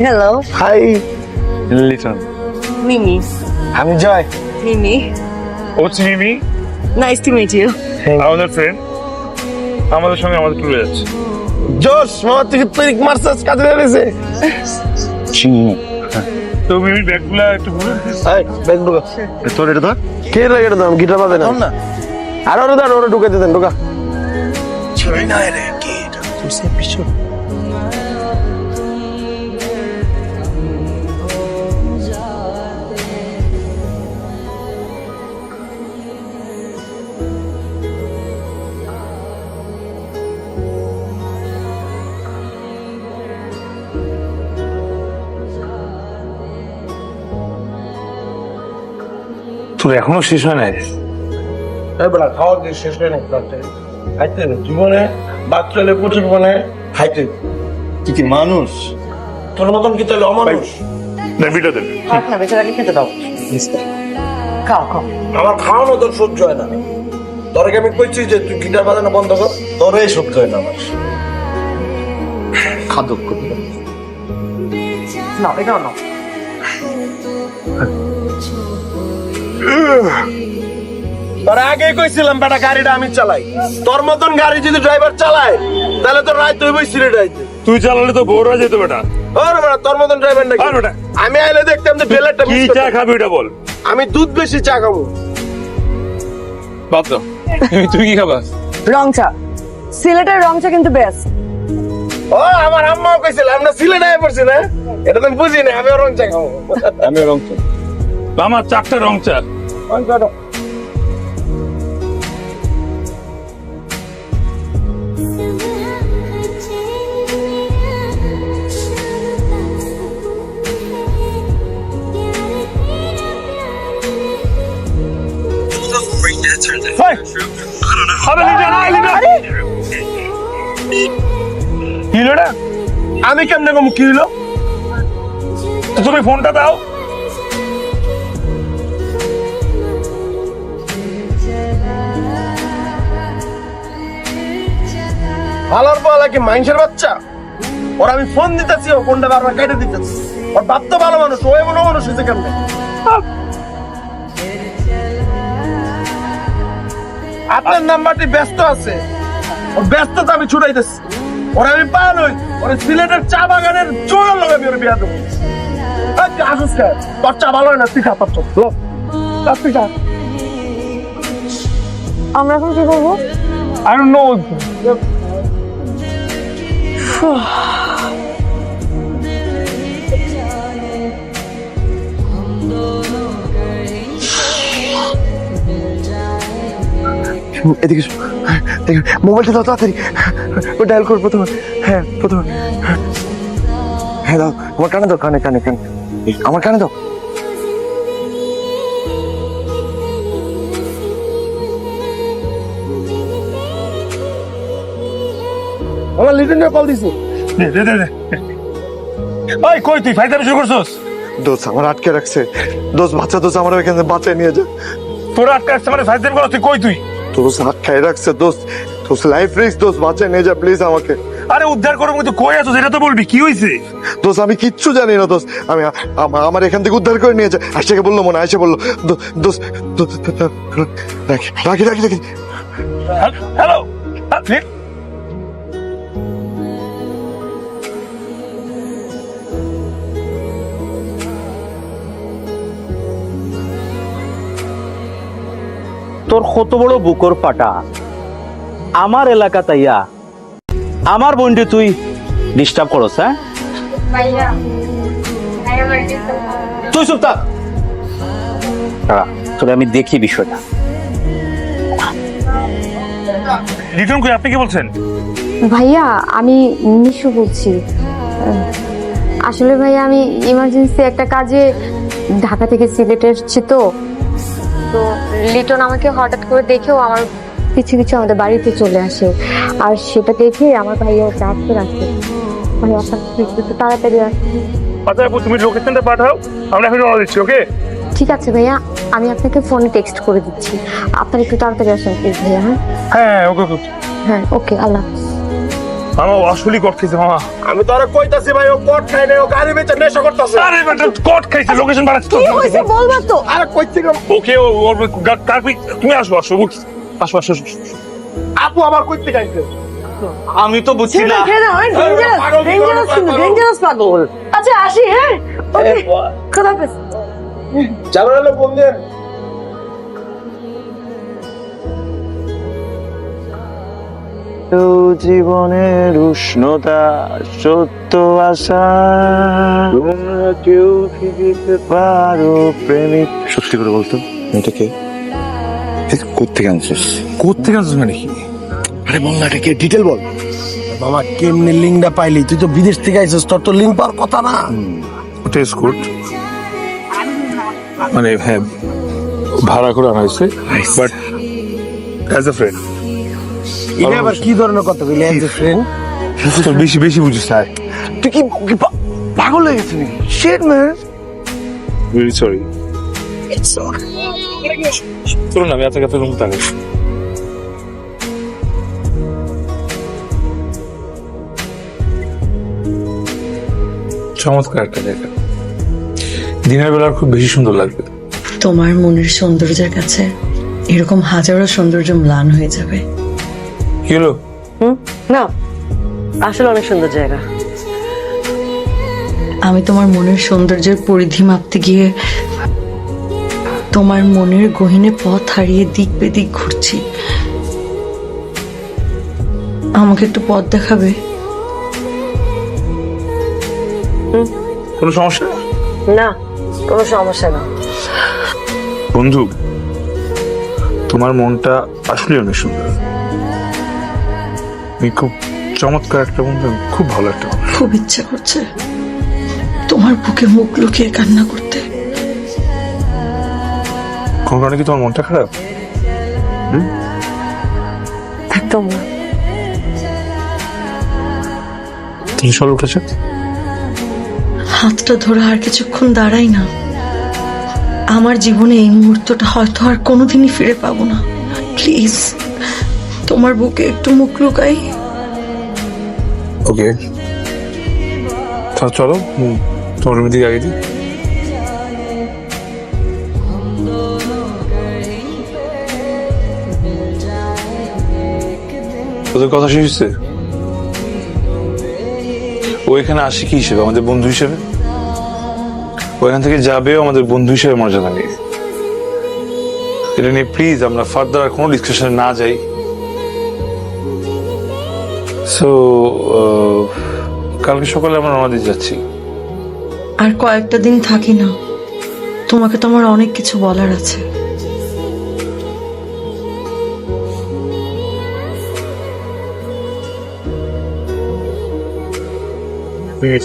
Hello hi Liton Mimi আমি জয় মিমি হচ্ছে Mimi nice to meet you আমাদের ফ্রেন্ড আমাদের সঙ্গে আমাদের ট্যুরে যাচ্ছে জোশ মামা তুই তুই মারছাস কাজে রয়েছে তো মিমির ব্যাগগুলো একটু ঘুরে হাই ব্যাগ ঢুকা তোর এটা ধর। কে লাগে এটা দাম গিটার বাজে না। আর ওরে দাঁড় ওরে ঢুকে। দিতেন ঢুকা তোর এখনও শেষ হয় নাই? এবার খাওয়া দিয়ে শেষ হয় না খাইতে না জীবনে বাচ্চালে প্রচুর মানে খাইতে তুই কি মানুষ? তোর মতন কি তাহলে অমানুষ? না ভিডিও দেন খাও না বেচারাকে খেতে দাও। খাও খাও। আমার খাওয়ানো তোর সহ্য হয় না। তোর আমি কইছি যে তুই গিটার বাজানো বন্ধ কর। তোরই সহ্য হয় না আমার। খাদক করবি নাও এটাও নাও। তোর আগে কইছিলাম বেটা গাড়িটা আমি চালাই। তোর মতন গাড়ি যদি ড্রাইভার চালায় তাহলে তোর রাইতে হইবই সিলেট আইতে। তুই চালালে তো বড় যেত বেটা। ওরে বেটা তোর মতন ড্রাইভার নাকি? আর বেটা আমি আইলে দেখতাম যে বেলারটা কি চা খাবি ওটা বল। আমি দুধ বেশি চা খাব। দাও তুই কি খাবা? রং চা। সিলেটের রং চা কিন্তু বেস্ট ও আমার আম্মাও কইছিল আমরা সিলেট আয় পড়ছি না। এটা তো বুঝি না আমি রং চা খাব। আমি রং তো আমার চারটা রং চা? আমি কেমনে কম কি হলো? তুমি ফোনটা দাও। ভালোর পালা কি মাইন্সের বাচ্চা? ওর আমি ফোন দিতেছি ও ফোনটা বারবার কেটে দিতেছি। ওর বাপ তো ভালো মানুষ ও এমন মানুষ হয়েছে কেমনে? আপনার নাম্বারটি ব্যস্ত আছে। ওর ব্যস্ততা আমি ছুটাইতেছি। ওর আমি পাল হই। ওর সিলেটের চা বাগানের চোর লগে আমি ওর বিয়া দেবো। তুই তোর চা ভালো হয় না তুই খা তোর তুই খা। আমরা এখন কি করব? আই ডোন্ট নো এদিকে এসো। দেখো, মোবাইলটা দাও তাড়াতাড়ি। ও ডায়াল করো প্রথমে। হ্যাঁ প্রথমে। হ্যাঁ দাও। আমার কানে দাও কানে কানে কানে। আমার কানে দাও। আমার লিটন কল দিছি। দে দে দে। ওই কই তুই? ফাইটার শুরু করছস? দোষ আমার আটকে রাখছে। দোষ বাচ্চা দোষ আমার এখানে বাঁচায় নিয়ে যা। তোর আটকে আসছে মানে ফাইটার করছ তুই কই তুই? দোষ আটকায় রাখছে দোষ দোষ লাইফ রিস্ক দোষ বাঁচায় নিয়ে যা প্লিজ আমাকে। আরে উদ্ধার করব কিন্তু কই আছো সেটা তো বলবি কি হইছে? দোষ আমি কিচ্ছু জানি না দোষ আমি আমা- আমার এখান থেকে উদ্ধার করে নিয়ে যা। আয়সাকে বলল মনে আয়সা বলল দো- দোষ দো- রাখি রাখি রাখি রাখি। হ্যালো? তোর কত বড় বুকর পাটা। আমার এলাকা তাইয়া। আমার বোনটি তুই ডিস্টার্ব করস হ্যাঁ? তুই চুপ থাক। তোরে আমি দেখি বিষয়টা। রিটার্ন কই আপনি কি বলছেন? ভাইয়া আমি নিশু বলছি। আসলে ভাইয়া আমি ইমার্জেন্সি একটা কাজে ঢাকা থেকে সিলেটে এসেছি তো। তো লিটন আমাকে হঠাৎ করে দেখেও আমার কিছু কিছু আমাদের বাড়িতে চলে আসে। আর সেটা দেখে আমার ভাইয়া ওকে আটকে রাখে ভাই আপনার একটু তাড়াতাড়ি আসে। আচ্ছা তুমি লোকেশনটা পাঠাও। আমরা এখন দিচ্ছি ওকে ঠিক আছে ভাইয়া। আমি আপনাকে ফোনে টেক্সট করে দিচ্ছি। আপনার একটু তাড়াতাড়ি আসেন প্লিজ ভাইয়া হ্যাঁ? হ্যাঁ ওকে ওকে হ্যাঁ ওকে আল্লাহ হাফিজ। মামা ও আসলে কট খাইছে মামা। আমি তো আরে কইতাছি ভাই ও কট খাই নাই ও গাড়ি বেচে নেশা করতেছে। আরে বেটা কট খাইছে লোকেশন বাড়াচ্ছে তো। বলবা তো? আরে কই ওকে ও ওর কার্পি তুমি আসো আসো বুক আসো আসো আসো। আপু আবার কই থেকে আইছে? আমি তো বুঝছি না। পাগল কি করে, পাগল? আচ্ছা আসি হ্যাঁ? ওকে খোদাফেজ জানো হলো ফোন জীবনের উষ্ণতা সত্য আশা। তোমরা কেউ দিতে পারো প্রেমিক। সত্যি করে বলতো? এটাকে কোথেকে আনছিস? কোথেকে আনছিস মানে কি? আরে বল না এটাকে ডিটেল বল। মামা কেমনে লিঙ্কটা পাইলি? তুই তো বিদেশ থেকে আইছিস তোর তো লিঙ্ক পাওয়ার কথা না। ওটা স্কুট মানে হ্যাঁ ভাড়া করে আনা হয়েছে বাট অ্যাজ এ ফ্রেন্ড এটা আবার কি ধরনের কথা কইলি এজ ফ্রেন্ড তোর বেশি বেশি বুঝিস তাই তুই কি পাগল হয়ে গেছিস নাকি শিট ম্যান ভেরি সরি চলুন আমি কাছে রুম থাকে চমৎকার একটা জায়গা। দিনের বেলা খুব বেশি সুন্দর লাগবে। তোমার মনের সৌন্দর্যের কাছে এরকম হাজারো সৌন্দর্য ম্লান হয়ে যাবে। কি হলো না আসলে অনেক সুন্দর জায়গা। আমি তোমার মনের সৌন্দর্যের পরিধি মাপতে গিয়ে তোমার মনের গহিনে পথ হারিয়ে দিক বেদিক ঘুরছি। আমাকে একটু পথ দেখাবে? কোনো সমস্যা? না কোনো সমস্যা না। বন্ধু তোমার মনটা আসলে অনেক সুন্দর। তুমি খুব চমৎকার একটা বন্ধু খুব ভালো একটা। খুব ইচ্ছা করছে তোমার বুকে মুখ লুকিয়ে কান্না করতে। কোনো কারণে কি তোমার মনটা খারাপ? একদম না। তুমি সল উঠেছে? হাতটা ধরে আর কিছুক্ষণ দাঁড়াই না। আমার জীবনে এই মুহূর্তটা হয়তো আর কোনোদিনই ফিরে পাবো না। প্লিজ। তোমার বুকে একটু মুখ লুকাই। ওকে তাহলে চলো তোমার রুমের দিকে আগে দিই। তোদের কথা শেষ হচ্ছে ও এখানে আসে কি হিসেবে? আমাদের বন্ধু হিসেবে? ও এখান থেকে যাবে আমাদের বন্ধু হিসেবে মর্যাদা নিয়ে এটা নিয়ে প্লিজ আমরা ফার্দার আর কোনো ডিসকাশনে না যাই। সো কালকে সকালে আমরা রওনা দিয়ে যাচ্ছি। আর কয়েকটা দিন থাকি না। তোমাকে তো আমার অনেক কিছু বলার আছে।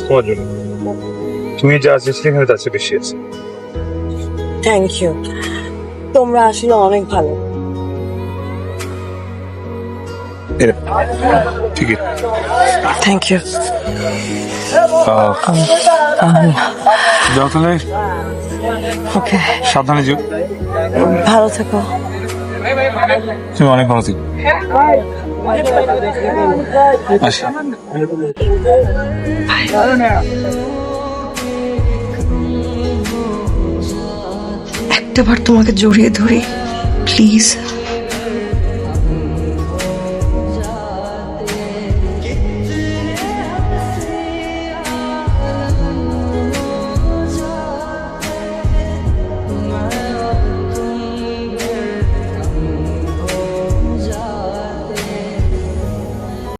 তোমার জন্য। তুমি যা আছে সেখানে তার চেয়ে বেশি আছে। থ্যাংক ইউ তোমরা আসলে অনেক ভালো। ঠিক আছে। থ্যাংক ইউ যাও তাহলে ওকে সাবধানে যেও। ভালো থেকো। তুমি অনেক ভালো থেকো। আসি। একটাবার তোমাকে জড়িয়ে ধরি প্লিজ